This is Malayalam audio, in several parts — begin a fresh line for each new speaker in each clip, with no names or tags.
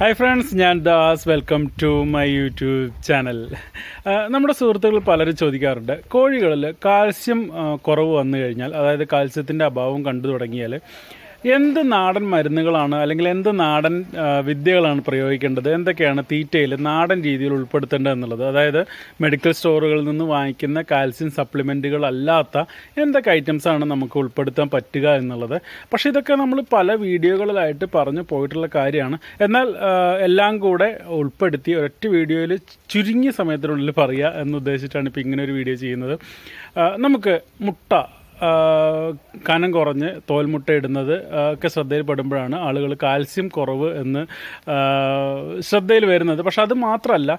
ഹായ് ഫ്രണ്ട്സ് ഞാൻ Das. Welcome to my YouTube channel നമ്മുടെ സുഹൃത്തുക്കൾ പലരും ചോദിക്കാറുണ്ട് കോഴികളിൽ കാൽസ്യം കുറവ് വന്നു കഴിഞ്ഞാൽ അതായത് കാൽസ്യത്തിന്റെ അഭാവം കണ്ടു തുടങ്ങിയാൽ എന്ത് നാടൻ മരുന്നുകളാണ് അല്ലെങ്കിൽ എന്ത് നാടൻ വിദ്യകളാണ് പ്രയോഗിക്കേണ്ടത്? എന്തൊക്കെയാണ് തീറ്റയിൽ നാടൻ രീതിയിൽ ഉൾപ്പെടുത്തേണ്ടത് എന്നുള്ളത്? അതായത് മെഡിക്കൽ സ്റ്റോറുകളിൽ നിന്ന് വാങ്ങിക്കുന്ന കാൽസ്യം സപ്ലിമെന്റുകൾ അല്ലാത്ത എന്തൊക്കെ ഐറ്റംസാണ് നമുക്ക് ഉൾപ്പെടുത്താൻ പറ്റുക എന്നുള്ളത്? പക്ഷേ ഇതൊക്കെ നമ്മൾ പല വീഡിയോകളിലായിട്ട് പറഞ്ഞു പോയിട്ടുള്ള കാര്യമാണ്. എന്നാൽ എല്ലാം കൂടെ ഉൾപ്പെടുത്തി ഒരൊറ്റ വീഡിയോയിൽ ചുരുങ്ങിയ സമയത്തിനുള്ളിൽ പറയുക എന്ന് ഉദ്ദേശിച്ചിട്ടാണ് ഇപ്പോൾ ഇങ്ങനെ ഒരു വീഡിയോ ചെയ്യുന്നത്. നമുക്ക് മുട്ട കനം കുറഞ്ഞ് തോൽമുട്ട ഇടുന്നത് ഒക്കെ ശ്രദ്ധയിൽപ്പെടുമ്പോഴാണ് ആളുകൾ കാൽസ്യം കുറവ് എന്ന് ശ്രദ്ധയിൽ വരുന്നത്. പക്ഷെ അത് മാത്രമല്ല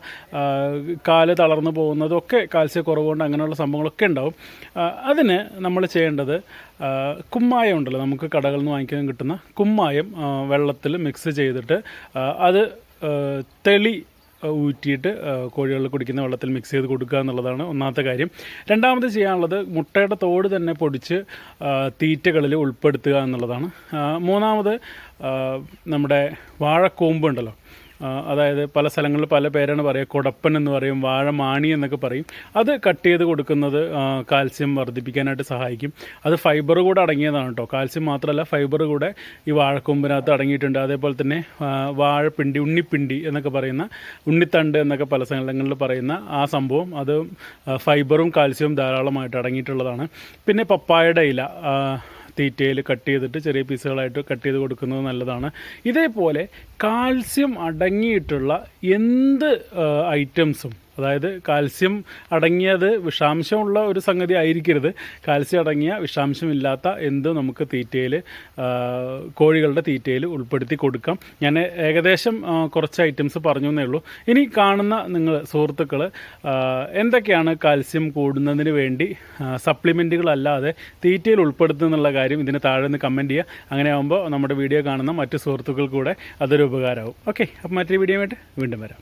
കാൽ തളർന്നു പോകുന്നതും ഒക്കെ കാൽസ്യം കുറവ് കൊണ്ട് അങ്ങനെയുള്ള സംഭവങ്ങളൊക്കെ ഉണ്ടാവും. അതിന് നമ്മൾ ചെയ്യേണ്ടത് കുമ്മായം ഉണ്ടല്ലോ നമുക്ക് കടകളിൽ നിന്ന് വാങ്ങിക്കാൻ കിട്ടുന്ന കുമ്മായം വെള്ളത്തിൽ മിക്സ് ചെയ്തിട്ട് അത് തെളി ഊറ്റിയിട്ട് കോഴികൾ കുടിക്കുന്ന വെള്ളത്തിൽ മിക്സ് ചെയ്ത് കൊടുക്കുക എന്നുള്ളതാണ് ഒന്നാമത്തെ കാര്യം. രണ്ടാമത് ചെയ്യാനുള്ളത് മുട്ടയുടെ തോട് തന്നെ പൊടിച്ച് തീറ്റകളിൽ ഉൾപ്പെടുത്തുക എന്നുള്ളതാണ്. മൂന്നാമത് നമ്മുടെ വാഴക്കൂമ്പ് ഉണ്ടല്ലോ ആ, അതായത് പല സ്ഥലങ്ങളിൽ പല പേരാണ് പറയുക കുടപ്പൻ എന്ന് പറയും വാഴമാണി എന്നൊക്കെ പറയും. അത് കട്ട് ചെയ്ത് കൊടുക്കുന്നത് കാൽസ്യം വർദ്ധിപ്പിക്കാനായിട്ട് സഹായിക്കും. അത് ഫൈബർ കൂടെ അടങ്ങിയതാണ് കേട്ടോ കാൽസ്യം മാത്രമല്ല ഫൈബർ കൂടെ ഈ വാഴക്കൊമ്പിനകത്ത് അടങ്ങിയിട്ടുണ്ട്. അതേപോലെ തന്നെ വാഴപ്പിണ്ടി ഉണ്ണിപ്പിണ്ടി എന്നൊക്കെ പറയുന്ന ഉണ്ണിത്തണ്ട് എന്നൊക്കെ പല സ്ഥലങ്ങളിൽ പറയുന്ന ആ സംഭവം. അത് ഫൈബറും കാൽസ്യവും ധാരാളമായിട്ട് അടങ്ങിയിട്ടുള്ളതാണ്. പിന്നെ പപ്പായയുടെ ഇല തീറ്റയിൽ കട്ട് ചെയ്തിട്ട് ചെറിയ പീസുകളായിട്ട് കട്ട് ചെയ്ത് കൊടുക്കുന്നത് നല്ലതാണ്. ഇതേപോലെ കാൽസ്യം അടങ്ങിയിട്ടുള്ള എന്ത് ഐറ്റംസും? അതായത് കാൽസ്യം അടങ്ങിയത് വിഷാംശമുള്ള ഒരു സംഗതി ആയിരിക്കരുത്. കാൽസ്യം അടങ്ങിയ വിഷാംശമില്ലാത്ത എന്ത് നമുക്ക് തീറ്റയിൽ കോഴികളുടെ തീറ്റയിൽ ഉൾപ്പെടുത്തി കൊടുക്കാം. ഞാൻ ഏകദേശം കുറച്ച് ഐറ്റംസ് പറഞ്ഞു എന്നേ ഉള്ളൂ. ഇനി കാണുന്ന നിങ്ങൾ സുഹൃത്തുക്കൾ എന്തൊക്കെയാണ് കാൽസ്യം കൂടുന്നതിന് വേണ്ടി സപ്ലിമെന്റുകളല്ലാതെ തീറ്റയിൽ ഉൾപ്പെടുത്തുന്നുള്ള കാര്യം ഇതിന് താഴെ നിന്ന് കമന്റ് ചെയ്യുക. അങ്ങനെ ആകുമ്പോൾ നമ്മുടെ വീഡിയോ കാണുന്ന മറ്റു സുഹൃത്തുക്കൾ കൂടെ അതൊരു ഉപകാരമാവും. ഓക്കെ അപ്പം മറ്റൊരു വീഡിയോ ആയിട്ട് വീണ്ടും വരാം.